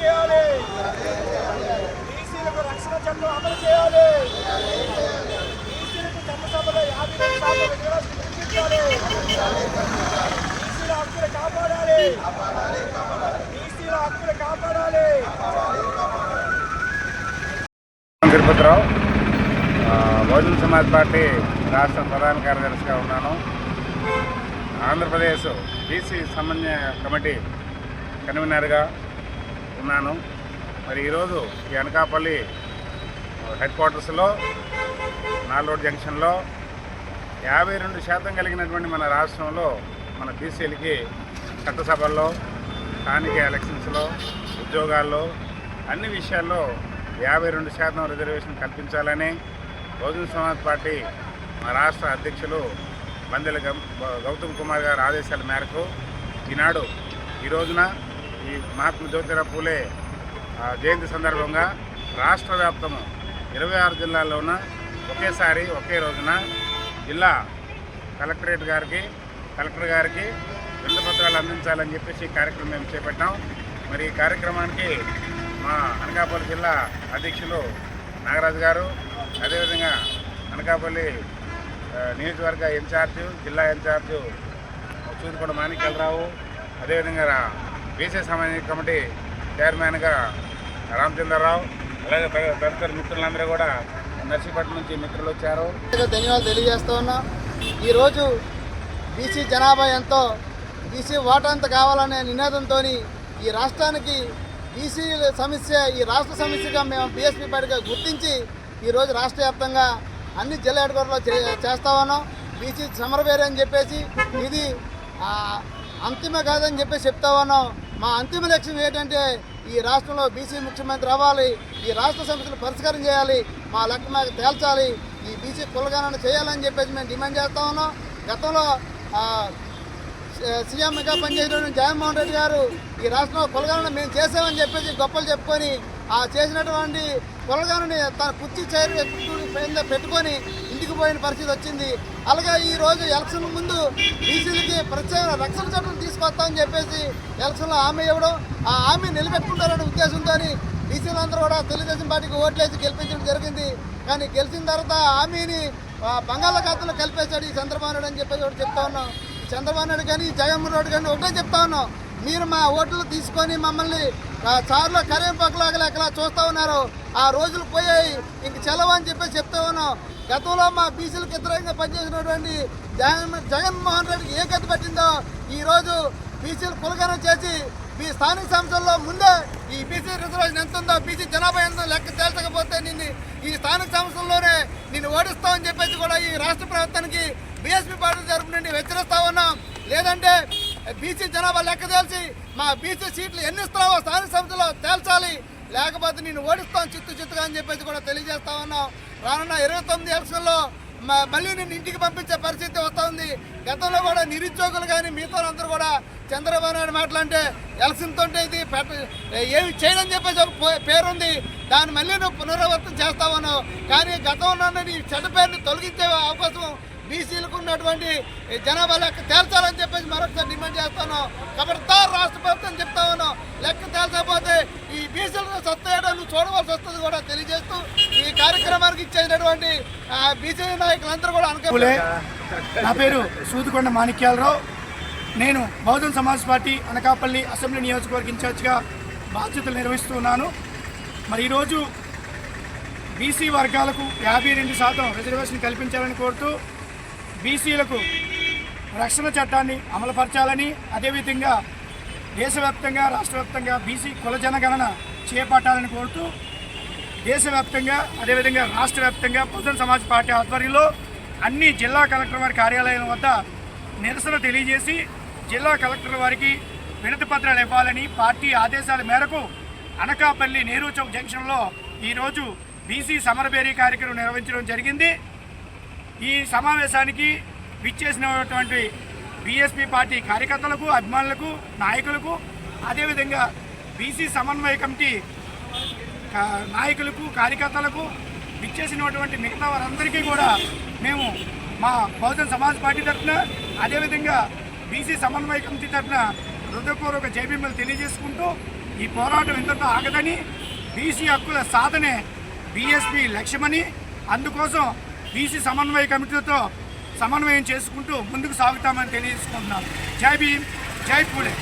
చేయాలి. బీసీలకు రక్షణ చట్టం అమలు చేయాలి. బీసీలకు చట్టసభలో యాభై బీసీల హక్కులు కాపాడాలి. బీసీల హక్కులు కాపాడాలి. తిరుపతిరావు బహుజన సమాజ్ పార్టీ రాష్ట్ర ప్రధాన కార్యదర్శిగా ఉన్నాను. ఆంధ్రప్రదేశ్ బీసీ సమన్వయ కమిటీ కన్వీనర్గా ఉన్నాను మరి ఈరోజు ఈ అనకాపల్లి హెడ్ క్వార్టర్స్లో నాలుగు జంక్షన్లో యాభై రెండు శాతం కలిగినటువంటి మన రాష్ట్రంలో మన బీసీలకి చట్టసభల్లో స్థానిక ఎలక్షన్స్లో ఉద్యోగాల్లో అన్ని విషయాల్లో యాభై రెండు శాతం రిజర్వేషన్ కల్పించాలని బహుజన సమాజ్ పార్టీ మా రాష్ట్ర అధ్యక్షులు బందెల గం- గౌతమ్ కుమార్ గారి ఆదేశాల మేరకు ఈనాడు ఈ రోజున ఈ మహాత్మ జ్యోతిరావు పూలే జయంతి సందర్భంగా రాష్ట్ర వ్యాప్తము ఇరవై ఆరు జిల్లాల్లోన ఒకేసారి ఒకే రోజున జిల్లా కలెక్టరేట్ గారికి కలెక్టర్ గారికి వినతి పత్రాలు అందించాలని చెప్పేసి ఈ కార్యక్రమం మేము చేపట్టాం. మరి ఈ కార్యక్రమానికి మా అనకాపల్లి జిల్లా అధ్యక్షులు నాగరాజు గారు అదేవిధంగా అనకాపల్లి నియోజకవర్గ ఇన్ఛార్జు జిల్లా ఇన్ఛార్జు చూదుకొండ మాణిక్యాలరావు అదేవిధంగా బీసీ సమన్వయ కమిటీ చైర్మన్గా రామచంద్రరావు అలాగే తదితర మిత్రులందరూ కూడా నర్సీపట్నం నుంచి మిత్రులు వచ్చారు. ధన్యవాదాలు తెలియజేస్తూ ఉన్నాం. ఈరోజు బీసీ జనాభా ఎంతో బీసీ ఓటు అంత కావాలనే నినాదంతో ఈ రాష్ట్రానికి బీసీ సమస్య ఈ రాష్ట్ర సమస్యగా మేము బీఎస్పీ పార్టీగా గుర్తించి ఈరోజు రాష్ట్ర వ్యాప్తంగా అన్ని జిల్లా హెడ్క్వార్టర్లో చే చేస్తా ఉన్నాం. బీసీ సమరవేరే అని చెప్పేసి ఇది అంతిమ కాదని చెప్పేసి చెప్తా ఉన్నాం. మా అంతిమ లక్ష్యం ఏంటంటే ఈ రాష్ట్రంలో బీసీ ముఖ్యమంత్రి అవ్వాలి ఈ రాష్ట్ర సమస్యలు పరిష్కారం చేయాలి మా లెక్క మాకు తేల్చాలి ఈ బీసీ కులగణన చేయాలని చెప్పేసి మేము డిమాండ్ చేస్తా ఉన్నాం. గతంలో సీఎంగా పనిచేసినటువంటి జగన్మోహన్ రెడ్డి గారు ఈ రాష్ట్రంలో కులగాలను మేము చేసామని చెప్పేసి గొప్పలు చెప్పుకొని ఆ చేసినటువంటి కులగాలని తన కుర్చీ చైర్ పైన పెట్టుకొని ఇంటికి పోయిన పరిస్థితి వచ్చింది. అలాగే ఈ రోజు ఎలక్షన్ ముందు బీసీలకి ప్రత్యేక రక్షణ చట్టం తీసుకొస్తామని చెప్పేసి ఎలక్షన్లో హామీ ఇవ్వడం ఆ హామీ నిలబెట్టుకుంటారనే ఉద్దేశంతో బీసీలందరూ కూడా తెలుగుదేశం పార్టీకి ఓట్లేసి గెలిపించడం జరిగింది. కానీ గెలిచిన తర్వాత హామీని బంగాళాఖాతంలో కలిపేశాడు ఈ చంద్రబాబు నాయుడు అని చెప్పేసి ఒకటి చెప్తా ఉన్నాం. చంద్రబాబు నాయుడు కానీ జగన్మోహన్ రెడ్డి కానీ ఒకటే చెప్తా ఉన్నాం. మీరు మా ఓట్లు తీసుకొని మమ్మల్ని చారులో కరేంపాకులాగా ఎక్కడ చూస్తూ ఉన్నారు. ఆ రోజులు పోయాయి. ఇంక చెలవు అని చెప్పేసి చెప్తా ఉన్నాం. గతంలో మా బీసీలకు వ్యతిరేకంగా పనిచేసినటువంటి జగన్ జగన్మోహన్ రెడ్డికి ఏ గతి పట్టిందో ఈరోజు బీసీలు కులగనం చేసి ఈ స్థానిక సంస్థల్లో ముందే ఈ బీసీ రిజర్వేషన్ ఎంత ఉందో బీసీ జనాభా ఎంత లెక్క తేల్చకపోతే నిన్ను ఈ స్థానిక సంస్థల్లోనే నిన్ను ఓడిస్తామని చెప్పేసి కూడా ఈ రాష్ట్ర ప్రభుత్వానికి బీఎస్పీ పార్టీ తరపు నుండి హెచ్చరిస్తా బీసీ జనాభా లెక్క తేల్చి మా బీసీ సీట్లు ఎన్ని ఇస్తున్నావో స్థానిక సమితిలో తేల్చాలి. లేకపోతే నేను ఓడిస్తాను చిత్తు చిత్తుగా అని చెప్పేసి కూడా తెలియజేస్తా ఉన్నాం. రానున్న ఇరవై తొమ్మిది ఎలక్షన్లో మళ్ళీ నేను ఇంటికి పంపించే పరిస్థితి వస్తుంది గతంలో కూడా నిరుద్యోగులు కానీ మిగతా అందరూ కూడా చంద్రబాబు నాయుడు మాటలంటే ఎలక్షన్ తోటే ఇది పెట్ట ఏమి చేయడం చెప్పేసి ఒక పే- పేరుంది. దాన్ని మళ్ళీ నువ్వు పునరావృతం చేస్తావను కానీ గతంలో నీ చెడ్డ పేరుని తొలగించే అవకాశం బీసీలకు ఉన్నటువంటి జనాభా లెక్క తేల్చాలని చెప్పేసి మరొకసారి డిమాండ్ చేస్తాను. ఖబర్దార్ రాష్ట్ర ప్రభుత్వం చెప్తా ఉన్నాం. లెక్క తేల్చకపోతే ఈ బీసీలను సత్తేయడం నువ్వు చూడవలసి వస్తుంది కూడా తెలియజేస్తూ ఈ కార్యక్రమానికి ఇచ్చేటటువంటి ఆ, బీసీ నాయకులందరూ కూడా అనుకో నా పేరు సూదికొండ మాణిక్యాలరావు. నేను బహుజన్ సమాజ్ పార్టీ అనకాపల్లి అసెంబ్లీ నియోజకవర్గ ఇన్ఛార్జ్గా బాధ్యతలు నిర్వహిస్తున్నాను మరి ఈరోజు బీసీ వర్గాలకు యాభై రెండు శాతం రిజర్వేషన్ కల్పించాలని కోరుతూ బీసీలకు రక్షణ చట్టాన్ని అమలుపరచాలని అదేవిధంగా దేశవ్యాప్తంగా రాష్ట్రవ్యాప్తంగా బీసీ కుల జనగణన చేపట్టాలని కోరుతూ దేశవ్యాప్తంగా అదేవిధంగా రాష్ట్ర వ్యాప్తంగా బహుజన్ సమాజ్ పార్టీ ఆధ్వర్యంలో అన్ని జిల్లా కలెక్టర్ వారి కార్యాలయం వద్ద నిరసన తెలియజేసి జిల్లా కలెక్టర్ వారికి వినతి పత్రాలు ఇవ్వాలని పార్టీ ఆదేశాల మేరకు అనకాపల్లి నెహ్రూ చౌక్ జంక్షన్లో ఈరోజు బీసీ సమరబేరీ కార్యక్రమం నిర్వహించడం జరిగింది. ఈ సమావేశానికి విచ్చేసినటువంటి బీఎస్పీ పార్టీ కార్యకర్తలకు అభిమానులకు నాయకులకు అదేవిధంగా బీసీ సమన్వయ కమిటీ నాయకులకు కార్యకర్తలకు విచ్చేసినటువంటి మిగతా వారందరికీ కూడా మేము మా బహుజన్ సమాజ్ పార్టీ తరఫున అదేవిధంగా బీసీ సమన్వయ కమిటీ తరఫున హృదయపూర్వక జైబీమలు తెలియజేసుకుంటూ ఈ పోరాటం ఇంతతో ఆగదని బీసీ హక్కుల సాధనే బీఎస్పీ లక్ష్యమని అందుకోసం బీసీ సమన్వయ కమిటీతో సమన్వయం చేసుకుంటూ ముందుకు సాగుతామని తెలియజేసుకుంటున్నాం జై భీమ్ జై పూలే.